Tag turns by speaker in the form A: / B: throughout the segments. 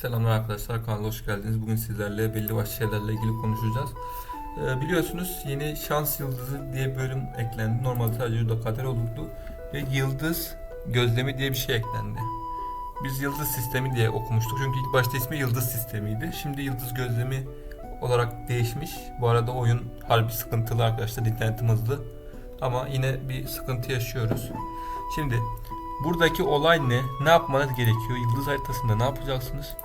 A: Selamlar arkadaşlar kanala hoş geldiniz. Bugün sizlerle belli başlı şeylerle ilgili konuşacağız. Ee, biliyorsunuz yeni şans yıldızı diye bölüm eklendi. Normalde sadece Judo Kader olurdu. Ve yıldız gözlemi diye bir şey eklendi. Biz yıldız sistemi diye okumuştuk. Çünkü ilk başta ismi yıldız sistemiydi. Şimdi yıldız gözlemi olarak değişmiş. Bu arada oyun harbi sıkıntılı arkadaşlar. İnternetim hızlı. Ama yine bir sıkıntı yaşıyoruz. Şimdi buradaki olay ne? Ne yapmanız gerekiyor? Yıldız haritasında ne yapacaksınız?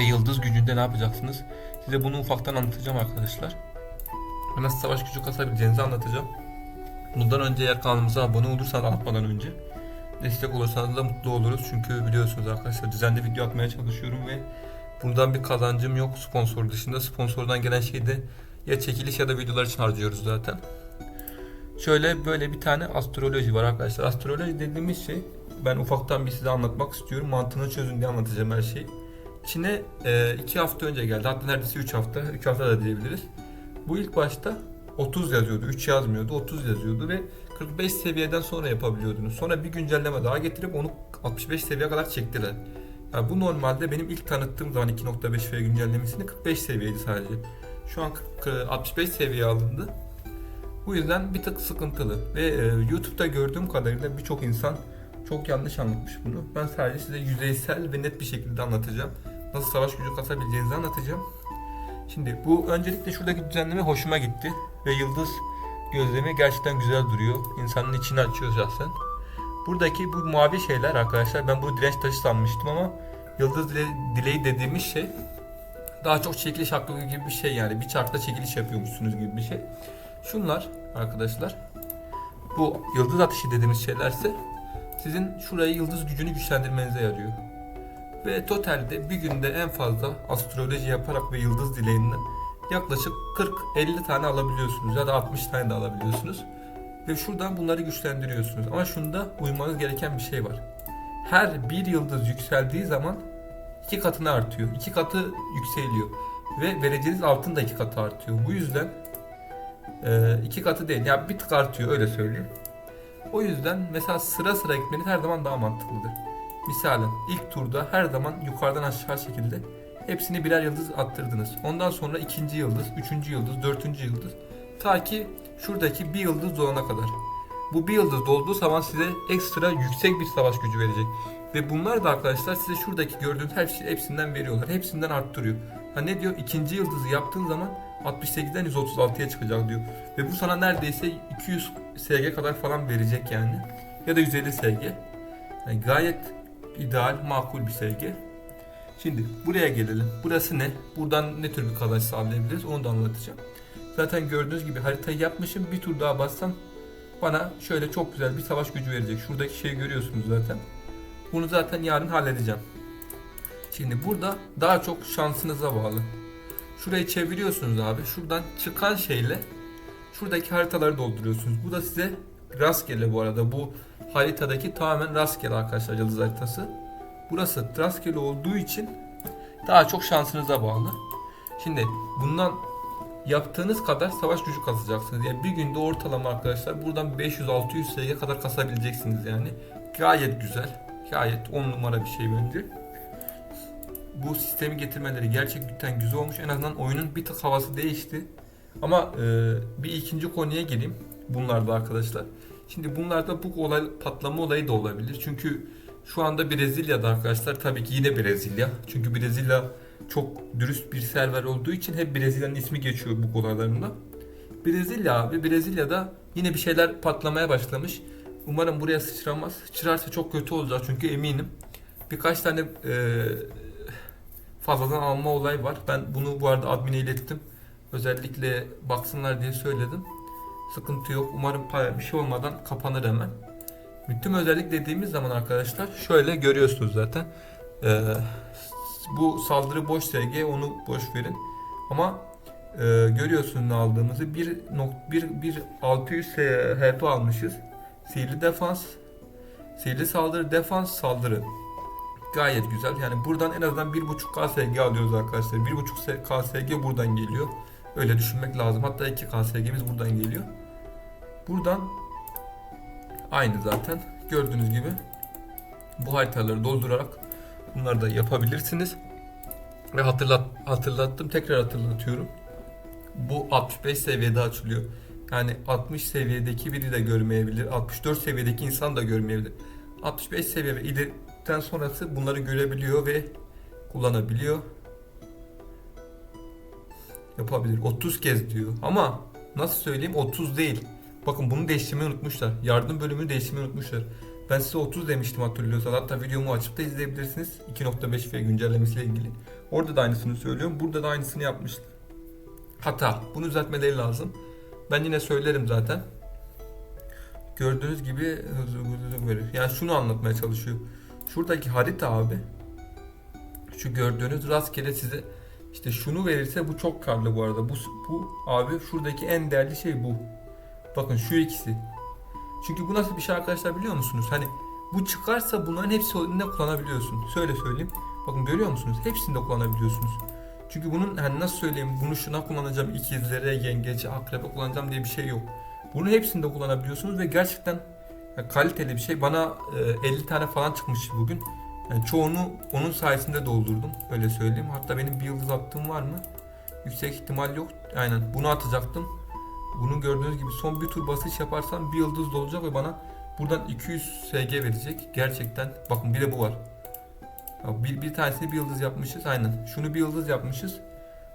A: Ve yıldız gücünde ne yapacaksınız? Size bunu ufaktan anlatacağım arkadaşlar. Nasıl savaş gücü kasabileceğinizi anlatacağım. Bundan önce eğer kanalımıza abone olursanız atmadan önce destek olursanız da mutlu oluruz. Çünkü biliyorsunuz arkadaşlar düzenli video atmaya çalışıyorum ve bundan bir kazancım yok sponsor dışında. Sponsordan gelen şeyi de ya çekiliş ya da videolar için harcıyoruz zaten. Şöyle böyle bir tane astroloji var arkadaşlar. Astroloji dediğimiz şey ben ufaktan bir size anlatmak istiyorum. Mantığını çözün diye anlatacağım her şeyi. Çin'e e, iki hafta önce geldi. Hatta neredeyse 3 hafta. 3 hafta da diyebiliriz. Bu ilk başta 30 yazıyordu. 3 yazmıyordu. 30 yazıyordu ve 45 seviyeden sonra yapabiliyordunuz. Sonra bir güncelleme daha getirip onu 65 seviye kadar çektiler. Yani bu normalde benim ilk tanıttığım zaman 2.5 v güncellemesini 45 seviyeydi sadece. Şu an 40 65 seviye alındı. Bu yüzden bir tık sıkıntılı. Ve e, YouTube'da gördüğüm kadarıyla birçok insan çok yanlış anlatmış bunu. Ben sadece size yüzeysel ve net bir şekilde anlatacağım. Nasıl savaş gücü kasabileceğinizi anlatacağım. Şimdi bu öncelikle şuradaki düzenleme hoşuma gitti. Ve yıldız gözlemi gerçekten güzel duruyor. İnsanın içini açıyor şahsen. Buradaki bu mavi şeyler arkadaşlar ben bunu direnç taşı sanmıştım ama yıldız dile, dileği dediğimiz şey daha çok çekiliş hakkı gibi bir şey yani. Bir çarkta çekiliş yapıyormuşsunuz gibi bir şey. Şunlar arkadaşlar bu yıldız atışı dediğimiz şeylerse sizin şurayı yıldız gücünü güçlendirmenize yarıyor. Ve totalde bir günde en fazla astroloji yaparak ve yıldız dileğinden yaklaşık 40-50 tane alabiliyorsunuz ya da 60 tane de alabiliyorsunuz. Ve şuradan bunları güçlendiriyorsunuz. Ama şunda uymanız gereken bir şey var. Her bir yıldız yükseldiği zaman iki katına artıyor. iki katı yükseliyor. Ve vereceğiniz altın da iki katı artıyor. Bu yüzden e, iki katı değil. Yani bir tık artıyor öyle söyleyeyim. O yüzden mesela sıra sıra gitmeniz her zaman daha mantıklıdır. Misalen ilk turda her zaman yukarıdan aşağı şekilde hepsini birer yıldız attırdınız. Ondan sonra ikinci yıldız, üçüncü yıldız, dördüncü yıldız. Ta ki şuradaki bir yıldız dolana kadar. Bu bir yıldız dolduğu zaman size ekstra yüksek bir savaş gücü verecek. Ve bunlar da arkadaşlar size şuradaki gördüğünüz her şey hepsinden veriyorlar. Hepsinden arttırıyor. Ha ne diyor? İkinci yıldızı yaptığın zaman 68'den 136'ya çıkacak diyor. Ve bu sana neredeyse 200 SG kadar falan verecek yani. Ya da 150 SG. Yani gayet ideal, makul bir SG. Şimdi buraya gelelim. Burası ne? Buradan ne tür bir kazanç sağlayabiliriz onu da anlatacağım. Zaten gördüğünüz gibi haritayı yapmışım. Bir tur daha bassam bana şöyle çok güzel bir savaş gücü verecek. Şuradaki şeyi görüyorsunuz zaten. Bunu zaten yarın halledeceğim. Şimdi burada daha çok şansınıza bağlı. Şurayı çeviriyorsunuz abi. Şuradan çıkan şeyle şuradaki haritaları dolduruyorsunuz. Bu da size rastgele bu arada. Bu haritadaki tamamen rastgele arkadaşlar yıldız haritası. Burası rastgele olduğu için daha çok şansınıza bağlı. Şimdi bundan yaptığınız kadar savaş gücü kasacaksınız. Yani bir günde ortalama arkadaşlar buradan 500-600 sayıya kadar kasabileceksiniz yani. Gayet güzel. Gayet 10 numara bir şey bence. Bu sistemi getirmeleri gerçekten güzel olmuş. En azından oyunun bir tık havası değişti. Ama e, bir ikinci konuya geleyim. Bunlarda arkadaşlar. Şimdi bunlarda bu olay patlama olayı da olabilir. Çünkü şu anda Brezilya'da arkadaşlar tabii ki yine Brezilya. Çünkü Brezilya çok dürüst bir server olduğu için hep Brezilya'nın ismi geçiyor bu olaylarında. Brezilya abi Brezilya'da yine bir şeyler patlamaya başlamış. Umarım buraya sıçramaz. Sıçrarsa çok kötü olacak çünkü eminim. Birkaç tane e, fazladan alma olay var. Ben bunu bu arada admine ilettim. Özellikle baksınlar diye söyledim. Sıkıntı yok. Umarım bir şey olmadan kapanır hemen. Bütün özellik dediğimiz zaman arkadaşlar şöyle görüyorsunuz zaten. Ee, bu saldırı boş SG onu boş verin. Ama e, görüyorsunuz aldığımızı. 1 1 1 600 HP almışız. Sihirli defans, sihirli saldırı, defans, saldırı. Gayet güzel. Yani buradan en azından 1.5 KSG alıyoruz arkadaşlar. 1.5 KSG buradan geliyor. Öyle düşünmek lazım. Hatta 2 KSG'miz buradan geliyor. Buradan aynı zaten. Gördüğünüz gibi bu haritaları doldurarak bunları da yapabilirsiniz. Ve hatırlat, hatırlattım tekrar hatırlatıyorum. Bu 65 seviyede açılıyor. Yani 60 seviyedeki biri de görmeyebilir. 64 seviyedeki insan da görmeyebilir. 65 seviye ve ileriden sonrası bunları görebiliyor ve kullanabiliyor. Yapabilir. 30 kez diyor. Ama nasıl söyleyeyim 30 değil. Bakın bunu değiştirmeyi unutmuşlar. Yardım bölümünü değiştirmeyi unutmuşlar. Ben size 30 demiştim hatırlıyorsanız. Hatta videomu açıp da izleyebilirsiniz. 2.5 ve güncellemesiyle ilgili. Orada da aynısını söylüyorum. Burada da aynısını yapmışlar. Hata. Bunu düzeltmeleri lazım. Ben yine söylerim zaten. Gördüğünüz gibi verir. Yani şunu anlatmaya çalışıyor. Şuradaki harita abi. Şu gördüğünüz rastgele size işte şunu verirse bu çok karlı bu arada. Bu, bu abi şuradaki en değerli şey bu. Bakın şu ikisi. Çünkü bu nasıl bir şey arkadaşlar biliyor musunuz? Hani bu çıkarsa bunların hepsini kullanabiliyorsun. Şöyle söyleyeyim. Bakın görüyor musunuz? Hepsini de kullanabiliyorsunuz. Çünkü bunun hani nasıl söyleyeyim bunu şuna kullanacağım ikizlere, yengece, akrebe kullanacağım diye bir şey yok. Bunu hepsini de kullanabiliyorsunuz ve gerçekten kaliteli bir şey. Bana e, 50 tane falan çıkmıştı bugün. Yani çoğunu onun sayesinde doldurdum. Öyle söyleyeyim. Hatta benim bir yıldız attığım var mı? Yüksek ihtimal yok. Aynen bunu atacaktım. Bunu gördüğünüz gibi son bir tur basış yaparsam bir yıldız dolacak ve bana buradan 200 SG verecek. Gerçekten bakın bir de bu var. Bir, bir tanesini bir yıldız yapmışız aynen. Şunu bir yıldız yapmışız.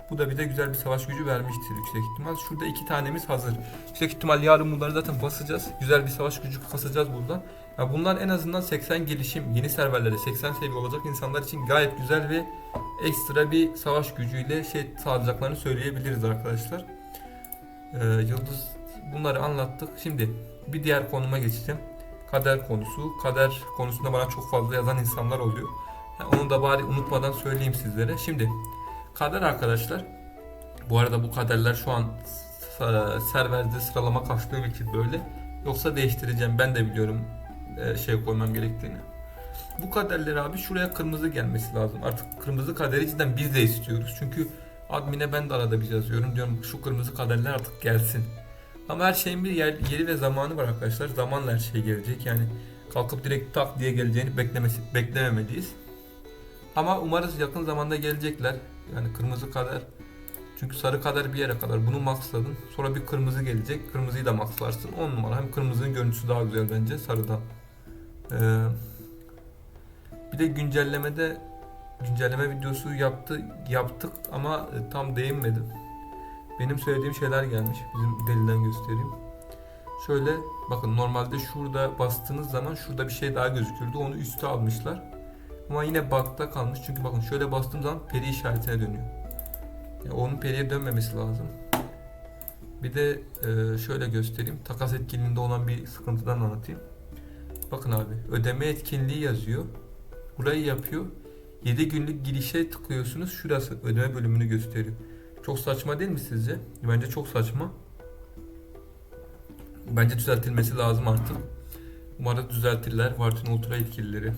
A: Bu da bir de güzel bir savaş gücü vermiştir yüksek ihtimal. Şurada iki tanemiz hazır. Yüksek ihtimal yarın bunları zaten basacağız. Güzel bir savaş gücü kasacağız buradan. Ya bunlar en azından 80 gelişim yeni serverlere 80 seviye olacak insanlar için gayet güzel ve ekstra bir savaş gücüyle şey sağlayacaklarını söyleyebiliriz arkadaşlar. Ee, Yıldız bunları anlattık. Şimdi bir diğer konuma geçeceğim. Kader konusu. Kader konusunda bana çok fazla yazan insanlar oluyor. Ha, Onu da bari unutmadan söyleyeyim sizlere. Şimdi kader arkadaşlar. Bu arada bu kaderler şu an s- serverde sıralama kastığım için böyle. Yoksa değiştireceğim. Ben de biliyorum e, şey koymam gerektiğini. Bu kaderler abi şuraya kırmızı gelmesi lazım. Artık kırmızı kaderi cidden biz de istiyoruz. Çünkü admine ben de arada bir yazıyorum. Diyorum şu kırmızı kaderler artık gelsin. Ama her şeyin bir yer, yeri ve zamanı var arkadaşlar. Zamanla her şey gelecek. Yani kalkıp direkt tak diye geleceğini beklemesi, beklememeliyiz. Ama umarız yakın zamanda gelecekler. Yani kırmızı kader. Çünkü sarı kader bir yere kadar. Bunu maxladın. Sonra bir kırmızı gelecek. Kırmızıyı da maxlarsın. 10 numara. Hem kırmızının görüntüsü daha güzel bence sarıdan. Ee, bir de güncellemede güncelleme videosu yaptı yaptık ama e, tam değinmedim. Benim söylediğim şeyler gelmiş. Bizim deliden göstereyim. Şöyle bakın normalde şurada bastığınız zaman şurada bir şey daha gözükürdü. Onu üste almışlar. Ama yine bug'da kalmış. Çünkü bakın şöyle bastığım zaman peri işaretine dönüyor. Yani onun periye dönmemesi lazım. Bir de e, şöyle göstereyim. Takas etkinliğinde olan bir sıkıntıdan anlatayım. Bakın abi ödeme etkinliği yazıyor. Burayı yapıyor. 7 günlük girişe tıklıyorsunuz. Şurası ödeme bölümünü gösteriyor. Çok saçma değil mi sizce? Bence çok saçma. Bence düzeltilmesi lazım artık. Umarım düzeltirler. Vartin Ultra yetkilileri.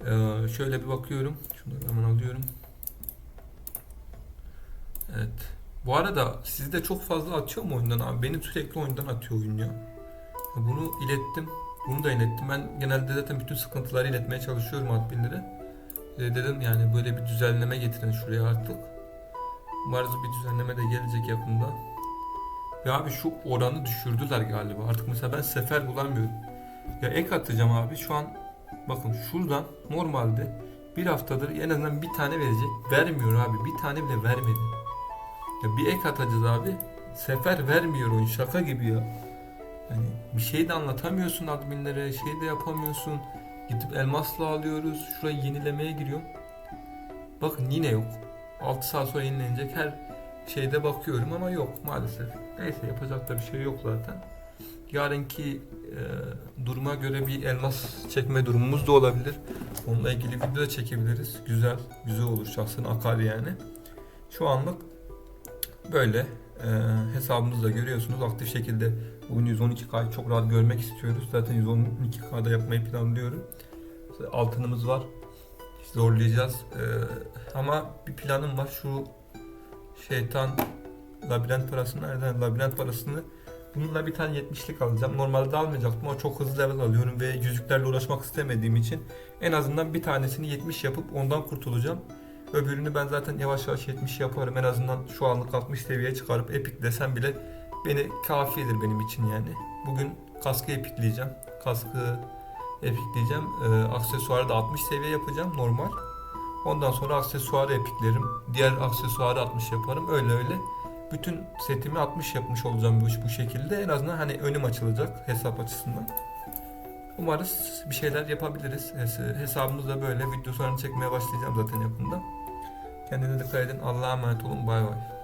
A: Ee, şöyle bir bakıyorum. Şunları hemen alıyorum. Evet. Bu arada sizde çok fazla atıyor mu oyundan abi? Beni sürekli oyundan atıyor oyun ya. Bunu ilettim. Bunu da ilettim. Ben genelde zaten bütün sıkıntıları iletmeye çalışıyorum adminlere. E, dedim yani böyle bir düzenleme getirin şuraya artık. Umarız bir düzenleme de gelecek yakında. Ya abi şu oranı düşürdüler galiba. Artık mesela ben sefer bulamıyorum. Ya ek atacağım abi şu an bakın şuradan normalde bir haftadır en azından bir tane verecek. Vermiyor abi. Bir tane bile vermedi. Ya bir ek atacağız abi. Sefer vermiyor oyun. Şaka gibi ya. Yani bir şey de anlatamıyorsun adminlere. Şey de yapamıyorsun. Gidip elmasla alıyoruz. Şurayı yenilemeye giriyorum. Bakın yine yok. 6 saat sonra yenilenecek her şeyde bakıyorum ama yok maalesef. Neyse yapacak da bir şey yok zaten. Yarınki e, duruma göre bir elmas çekme durumumuz da olabilir. Onunla ilgili video da çekebiliriz. Güzel, güzel olur şahsen akar yani. Şu anlık böyle e, hesabımızda görüyorsunuz aktif şekilde bugün 112K'yı çok rahat görmek istiyoruz. Zaten 112K'da yapmayı planlıyorum. Altınımız var. Zorlayacağız. E, ama bir planım var. Şu şeytan labirent parasını nereden? Labirent parasını bununla bir tane 70'lik alacağım. Normalde almayacaktım ama çok hızlı level alıyorum ve yüzüklerle uğraşmak istemediğim için en azından bir tanesini 70 yapıp ondan kurtulacağım. Öbürünü ben zaten yavaş yavaş 70 yaparım. En azından şu anlık 60 seviyeye çıkarıp epik desem bile beni kafidir benim için yani. Bugün kaskı epikleyeceğim. Kaskı epikleyeceğim. Ee, aksesuarı da 60 seviye yapacağım normal. Ondan sonra aksesuarı epiklerim. Diğer aksesuarı 60 yaparım. Öyle öyle. Bütün setimi 60 yapmış olacağım bu, bu şekilde. En azından hani önüm açılacak hesap açısından. Umarız bir şeyler yapabiliriz. Hes- Hesabımız da böyle. Videolarını çekmeye başlayacağım zaten yakında. Kendinize dikkat edin. Allah'a emanet olun. Bay bay.